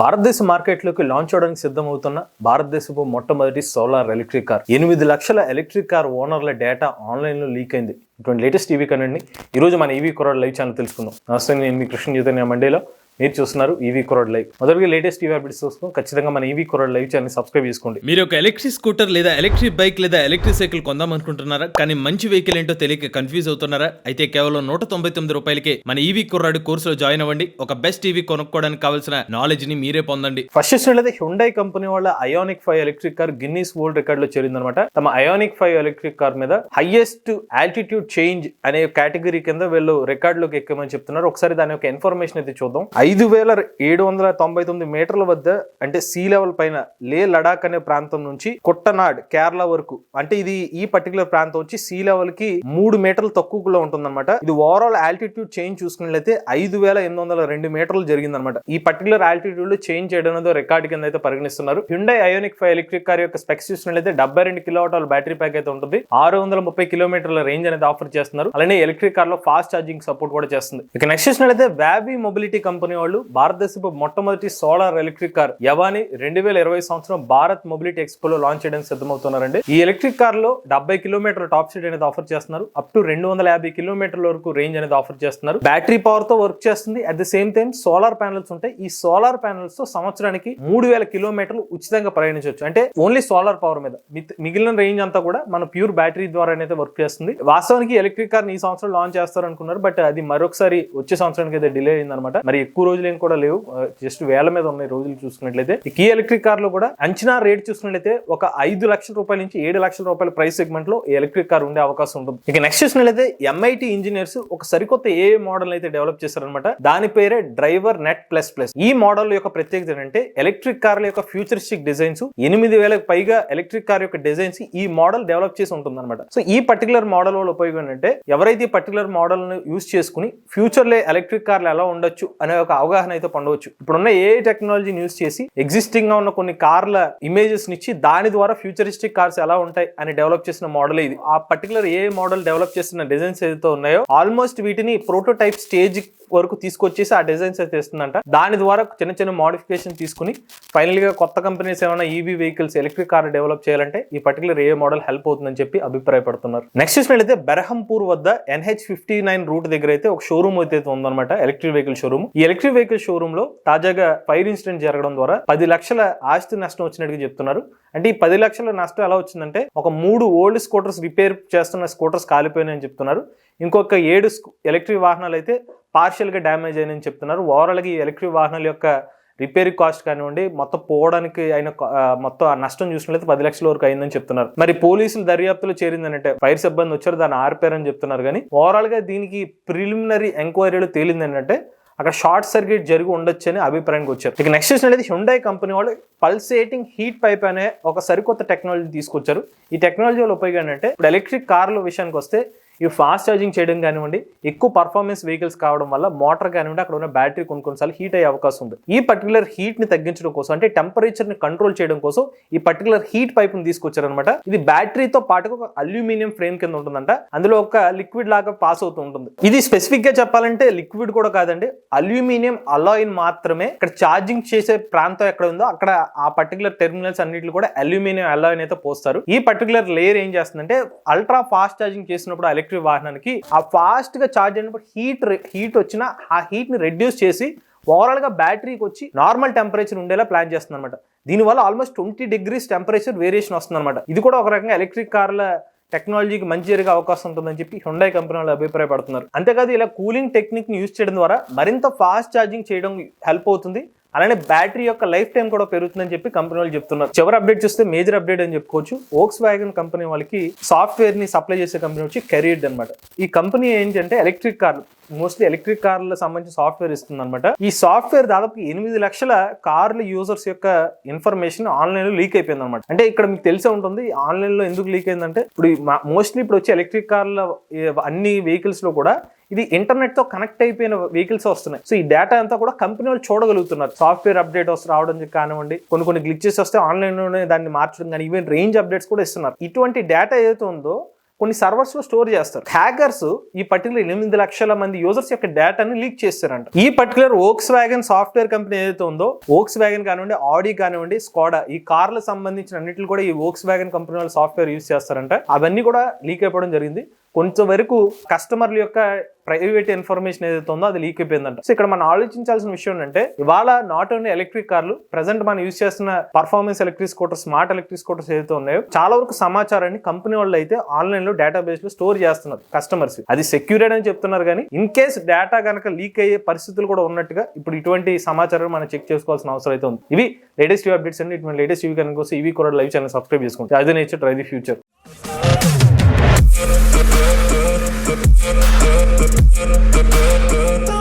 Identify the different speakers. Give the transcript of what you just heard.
Speaker 1: భారతదేశ మార్కెట్లోకి లాంచ్ అవడానికి సిద్ధమవుతున్న భారతదేశపు మొట్టమొదటి సోలార్ ఎలక్ట్రిక్ కార్ ఎనిమిది లక్షల ఎలక్ట్రిక్ కార్ ఓనర్ల డేటా ఆన్లైన్లో లీక్ అయింది. ఇటువంటి లేటెస్ట్ టీవీ కనండి ఈరోజు మన ఈవీ కొరడ్ లైవ్ ఛానల్ తెలుసుకుందాం. నమస్తే నేను మీ కృష్ణ చైతన్య మండేలో. మీరు చూస్తున్నారు ఈవీ కొరడ్ లైవ్ మొదటిగా లేటెస్ట్ టీవీ అప్డేట్స్ చూసుకుని ఖచ్చితంగా మన ఈవీ కొరడ్ లైవ్ ఛానల్ సబ్స్క్రైబ్ చేసుకోండి.
Speaker 2: మీరు ఒక ఎలక్ట్రిక్ స్కూటర్ లేదా ఎలక్ట్రిక్ బైక్ లేదా ఎలక్ట్రిక్ సైకిల్ కొందాం అనుకుంటున్నారా? కానీ మంచి వెహికల్ ఏంటో తెలియక కన్ఫ్యూజ్ అవుతున్నారా? అయితే కేవలం నూట తొంభై తొమ్మిది రూపాయలకే మన ఈవీ కుర్రాడు కోర్సులో జాయిన్ అవ్వండి. ఒక బెస్ట్ ఈవీ కొనుక్కోవడానికి కావాల్సిన నాలెడ్జ్ని మీరే పొందండి.
Speaker 1: ఫస్ట్ చూసినట్లయితే హ్యుండై కంపెనీ వాళ్ళ Ioniq five electric car Guinness world రికార్డ్లో చేరిందనమాట తమ అయోనిక్ ఫైవ్ ఎలక్ట్రిక్ కార్ మీద హైయెస్ట్ ఆల్టిట్యూడ్ చేంజ్ అనే కేటగిరీ కింద వీళ్ళు రికార్డ్లోకి ఎక్కమని చెప్తున్నారు. ఒకసారి దాని యొక్క ఇన్ఫర్మేషన్ అయితే చూద్దాం. ఐదు వేల ఏడు వందల తొంభై తొమ్మిది మీటర్ల వద్ద అంటే సీ లెవెల్ పైన లే లడాక్ అనే ప్రాంతం నుంచి కుట్టనాడ్ కేరళ వరకు అంటే ఇది ఈ పర్టికులర్ ప్రాంతం వచ్చి సీ లెవెల్కి మూడు మీటర్లు తక్కువలో ఉంటుందన్నమాట. ఇది ఓవరాల్ ఆల్టిట్యూడ్ చేంజ్ చూసుకున్నట్లయితే ఐదు వేల ఎనిమిది వందల రెండు మీటర్లు జరిగిందనమాట ఈ పర్టికులర్ ఆల్టిట్యూడ్లో చేంజ్ చేయడం అనేది రికార్డ్ కింద అయితే పరిగణిస్తున్నారు. Hyundai Ioniq five electric car యొక్క స్పెక్స్ చూసినట్లయితే డెబ్బై రెండు కిలోవాట్ల బ్యాటరీ ప్యాక్ అయితే ఉంటుంది. ఆరు వందల ముప్పై కిలోమీటర్ల రేంజ్ అనేది ఆఫర్ చేస్తున్నారు. అలానే ఎలక్ట్రిక్ కార్లో ఫాస్ట్ ఛార్జింగ్ సపోర్ట్ కూడా చేస్తుంది. ఇక నెక్స్ట్ చూసినట్లయితే వ్యాబీ మొబిలిటీ కంపెనీ వాళ్ళు భారతదేశపు మొట్టమొదటి సోలార్ ఎలక్ట్రిక్ కార్ యవాని రెండు వేల ఇరవై సంవత్సరం భారత్ మొబిలిటీ ఎక్స్పోలో లాంచ్ చేయడానికి సిద్ధమవుతున్నారండి. ఈ ఎలక్ట్రిక్ కార్లో డెబ్బై కిలోమీటర్ టాప్ స్పీడ్ అనేది ఆఫర్ చేస్తున్నారు. అప్ టు రెండు వందల యాభై కిలోమీటర్ల వరకు రేంజ్ అనేది ఆఫర్ చేస్తున్నారు. బ్యాటరీ పవర్తో వర్క్ చేస్తుంది. At the same time solar panels ఉంటాయి. ఈ సోలార్ ప్యానల్స్తో సంవత్సరానికి మూడు వేల కిలోమీటర్లు ఉచితంగా ప్రయాణించవచ్చు. అంటే ఓన్లీ సోలార్ పవర్ మీద. మిగిలిన రేంజ్ అంతా కూడా మన ప్యూర్ బ్యాటరీ ద్వారా అయితే వర్క్ చేస్తుంది. వాస్తవానికి ఎలక్ట్రిక్ కార్ ఈ సంవత్సరం లాంచ్ చేస్తారు అనుకున్నారు బట్ అది మరొకసారి వచ్చే సంవత్సరానికి అయితే డిలే అయిందనమాట. మరి ఎక్కువ రోజులు ఏం కూడా లేవు. జస్ట్ వేల మీద ఉన్నాయి రోజులు చూసుకున్నట్లయితే. ఈ కీ ఎలక్ట్రిక్ కార్లు కూడా అంచనా రేట్ చూసుకున్నట్లయితే ఒక ఐదు లక్షల రూపాయల నుంచి ఏడు లక్షల రూపాయల ప్రైస్ సెగ్మెంట్లో ఈ ఎలక్ట్రిక్ కార్ ఉండే అవకాశం ఉంటుంది. ఇక నెక్స్ట్ చూసినట్లయితే ఎంఐటి ఇంజనీర్స్ ఒక సరికొత్త ఏ మోడల్ అయితే డెవలప్ చేశారనమాట దాని పేరే డ్రైవర్ నెట్ ప్లస్ ప్లస్. ఈ మోడల్ యొక్క ప్రత్యేకత ఏంటంటే ఎలక్ట్రిక్ కార్ల యొక్క ఫ్యూచరిస్టిక్ డిజైన్స్ ఎనిమిది వేలకు పైగా ఎలక్ట్రిక్ కార్ యొక్క డిజైన్స్ ఈ మోడల్ డెవలప్ చేసి ఉంటుంది అనమాట సో ఈ పర్టికులర్ మోడల్ వల్ల ఉపయోగం ఏంటంటే ఎవరైతే ఈ పర్టికులర్ మోడల్ను యూస్ చేసుకుని ఫ్యూచర్లో ఎలక్ట్రిక్ కార్లు ఎలా ఉండొచ్చు అనే ఒక అవగాహన అయితే పొందవచ్చు. ఇప్పుడున్న ఏ టెక్నాలజీని యూస్ చేసి ఎగ్జిస్టింగ్గా ఉన్న కొన్ని కార్ల ఇమేజెస్ ఇచ్చి దాని ద్వారా ఫ్యూచరిస్టిక్ కార్స్ ఎలా ఉంటాయి అని డెవలప్ చేసిన మోడల్ ఇది. ఆ పర్టికులర్ ఏ మోడల్ డెవలప్ చేసిన డిజైన్స్ ఏదైతే ఉన్నాయో ఆల్మోస్ట్ వీటిని ప్రోటోటైప్ స్టేజ్ వరకు తీసుకొచ్చేసి ఆ డిజైన్స్ అయితే ఇస్తుందంట దాని ద్వారా చిన్న చిన్న మోడిఫికేషన్ తీసుకుని ఫైనల్గా కొత్త కంపెనీస్ ఏమైనా EV vehicles electric car develop చేయాలంటే ఈ పర్టికులర్ ఏ మోడల్ హెల్ప్ అవుతుందని చెప్పి అభిప్రాయపడుతున్నారు. నెక్స్ట్ చూసినట్లయితే బెరహంపూర్ వద్ద ఎన్హెచ్ ఫిఫ్టీ నైన్ రూట్ దగ్గర అయితే ఒక షోరూమ్ అయితే ఉందన్నమాట. ఎలక్ట్రిక్ వెహికల్ షోరూమ్ ఈ ఎలక్ట్రిక్ వెహికల్ షోరూమ్లో తాజాగా ఫైర్ ఇన్సిడెంట్ జరగడం ద్వారా పది లక్షల ఆస్తి నష్టం వచ్చినట్టుగా చెప్తున్నారు. అంటే ఈ పది లక్షల నష్టం ఎలా వచ్చిందంటే ఒక మూడు ఓల్డ్ స్కూటర్స్ రిపేర్ చేస్తున్న స్కూటర్స్ కాలిపోయినాయని చెప్తున్నారు. ఇంకొక ఏడు ఎలక్ట్రిక్ వాహనాలు అయితే పార్షియల్గా డ్యామేజ్ అయినాయని చెప్తున్నారు. ఓవరాల్గా ఈ ఎలక్ట్రిక్ వాహనాల యొక్క రిపేర్ కాస్ట్ కానివ్వండి మొత్తం పోవడానికి అయిన మొత్తం ఆ నష్టం చూసినట్లయితే పది లక్షల వరకు అయిందని చెప్తున్నారు. మరి పోలీసులు దర్యాప్తులో చేరిందనంటే ఫైర్ సిబ్బంది వచ్చారు దాన్ని ఆర్పారని చెప్తున్నారు. కానీ ఓవరాల్గా దీనికి ప్రిలిమినరీ ఎంక్వైరీలో తేలింది అక్కడ షార్ట్ సర్క్యూట్ జరిగి ఉండొచ్చు అని అభిప్రాయానికి వచ్చారు. ఇక నెక్స్ట్ చూసినట్లయితే హ్యుండై కంపెనీ వాళ్ళు పల్సేటింగ్ హీట్ పైప్ అనే ఒక సరికొత్త టెక్నాలజీ తీసుకొచ్చారు. ఈ టెక్నాలజీ వల్ల ఉపయోగం ఏంటంటే ఇప్పుడు ఎలక్ట్రిక్ కార్ల విషయానికి వస్తే ఇవి ఫాస్ట్ ఛార్జింగ్ చేయడం కానివ్వండి ఎక్కువ పర్ఫార్మెన్స్ వెహికల్స్ కావడం వల్ల మోటార్ కానివ్వండి అక్కడ ఉన్న బ్యాటరీ కొన్ని కొన్నిసార్లు హీట్ అయ్యే అవకాశం ఉంది. ఈ పర్టికులర్ హీట్ని తగ్గించడం కోసం అంటే టెంపరేచర్ని కంట్రోల్ చేయడం కోసం ఈ పర్టికులర్ హీట్ పైప్ని తీసుకొచ్చారనమాట ఇది బ్యాటరీతో పాటుగా ఒక అల్యూమినియం ఫ్రేమ్ కింద ఉంటుందంట. అందులో ఒక లిక్విడ్ లాగా పాస్ అవుతూ ఉంటుంది. ఇది స్పెసిఫిక్గా చెప్పాలంటే లిక్విడ్ కూడా కాదండి. అల్యూమినియం అలాయిన్ మాత్రమే ఇక్కడ ఛార్జింగ్ చేసే ప్రాంతం ఎక్కడ ఉందో అక్కడ ఆ పర్టికులర్ టెర్మినల్స్ అన్నింటిలో కూడా అల్యూమినియం అలాయిన్ అయితే పోస్తారు. ఈ పర్టికులర్ లేయర్ ఏం చేస్తుందంటే అల్ట్రా ఫాస్ట్ ఛార్జింగ్ చేసినప్పుడు ఎలక్ట్రిక్ వాహనానికి ఆ ఫాస్ట్గా ఛార్జ్ అయినప్పుడు హీట్ హీట్ వచ్చిన ఆ హీట్ని రెడ్యూస్ చేసి ఓవరాల్గా బ్యాటరీకి వచ్చి నార్మల్ టెంపరేచర్ ఉండేలా ప్లాన్ చేస్తుంది అనమాట దీనివల్ల almost twenty degrees temperature variation వస్తుంది అనమాట ఇది కూడా ఒక రకంగా ఎలక్ట్రిక్ కార్ల టెక్నాలజీకి మంచి జరిగే అవకాశం ఉంటుందని చెప్పి హుండై కంపెనీ వాళ్ళు అభిప్రాయపడుతున్నారు. అంతేకాదు ఇలా కూలింగ్ టెక్నిక్ని యూజ్ చేయడం ద్వారా మరింత ఫాస్ట్ ఛార్జింగ్ చేయడం హెల్ప్ అవుతుంది. అలానే బ్యాటరీ యొక్క లైఫ్ టైం కూడా పెరుగుతుందని చెప్పి కంపెనీ వాళ్ళు చెప్తున్నారు. చివరి అప్డేట్ చూస్తే మేజర్ అప్డేట్ అని చెప్పుకోవచ్చు. ఓక్స్ వ్యాగన్ కంపెనీ వాళ్ళకి సాఫ్ట్వేర్ని సప్లై చేసే కంపెనీ వచ్చి కెరీర్డ్ అనమాట ఈ కంపెనీ ఏంటంటే ఎలక్ట్రిక్ కార్ మోస్ట్లీ ఎలక్ట్రిక్ కార్లకు సంబంధించి సాఫ్ట్వేర్ ఇస్తుంది అనమాట ఈ సాఫ్ట్వేర్ దాదాపు ఎనిమిది లక్షల కార్ల యూజర్స్ యొక్క ఇన్ఫర్మేషన్ ఆన్లైన్లో లీక్ అయిపోయింది అనమాట అంటే ఇక్కడ మీకు తెలిసే ఉంటుంది ఆన్లైన్లో ఎందుకు లీక్ అయిందంటే ఇప్పుడు మోస్ట్లీ ఇప్పుడు వచ్చే ఎలక్ట్రిక్ కార్ల అన్ని వెహికల్స్లో కూడా ఇది ఇంటర్నెట్తో కనెక్ట్ అయిపోయిన వెహికల్స్ వస్తున్నాయి. సో ఈ డేటా అంతా కూడా కంపెనీ వాళ్ళు చూడగలుగుతున్నారు. సాఫ్ట్వేర్ అప్డేట్ వస్తే రావడం కానివ్వండి కొన్ని కొన్ని గ్లిచెస్ వస్తే ఆన్లైన్లోనే దాన్ని మార్చడం కానీ ఈవెన్ రేంజ్ అప్డేట్స్ కూడా ఇస్తున్నారు. ఇటువంటి డేటా ఏదైతే ఉందో కొన్ని సర్వర్స్లో స్టోర్ చేస్తారు. హ్యాకర్స్ ఈ పర్టికులర్ ఎనిమిది లక్షల మంది యూజర్స్ యొక్క డేటాని లీక్ చేస్తారంట. ఈ particular Volkswagen software company ఏదైతే ఉందో ఓక్స్ వ్యాగన్ కానివ్వండి ఆడి కానివ్వండి స్కోడా ఈ కార్లకు సంబంధించిన అన్నింటిలో కూడా ఈ ఓక్స్ వ్యాగన్ కంపెనీ వాళ్ళు సాఫ్ట్వేర్ యూజ్ చేస్తారంట. అవన్నీ కూడా లీక్ అయిపోవడం జరిగింది. కొంచెం వరకు కస్టమర్ల యొక్క ప్రైవేట్ ఇన్ఫర్మేషన్ ఏదైతే ఉందో అది లీక్ అయిపోయిందంట. సో ఇక్కడ మనం ఆలోచించాల్సిన విషయం ఏంటంటే ఇవాళ నాట్ ఓన్లీ ఎలక్ట్రిక్ కార్లు ప్రజెంట్ మనం యూజ్ చేస్తున్న performance electric scooter smart electric scooters ఏదైతే ఉన్నాయో చాలా వరకు సమాచారాన్ని కంపెనీ వాళ్ళు అయితే ఆన్లైన్లో డేటా బేస్లో స్టోర్ చేస్తున్నారు కస్టమర్స్ అది సెక్యూర్డ్ అని చెప్తున్నారు కానీ ఇన్ కేస్ డేటా కనుక లీక్ అయ్యే పరిస్థితులు కూడా ఉన్నట్టుగా ఇప్పుడు ఇటువంటి సమాచారం మనం చెక్ చేసుకోవాల్సిన అవసరం అయితే ఉంది. ఇవి లేటెస్ట్ అప్డేట్స్ అండి. ఇటువంటి లేటెస్ట్ ఇవి కనుక ఇవి కూడా లైవ్ ఛానల్ సబ్స్క్రైబ్ చేసుకోండి అది nature try the future Oh,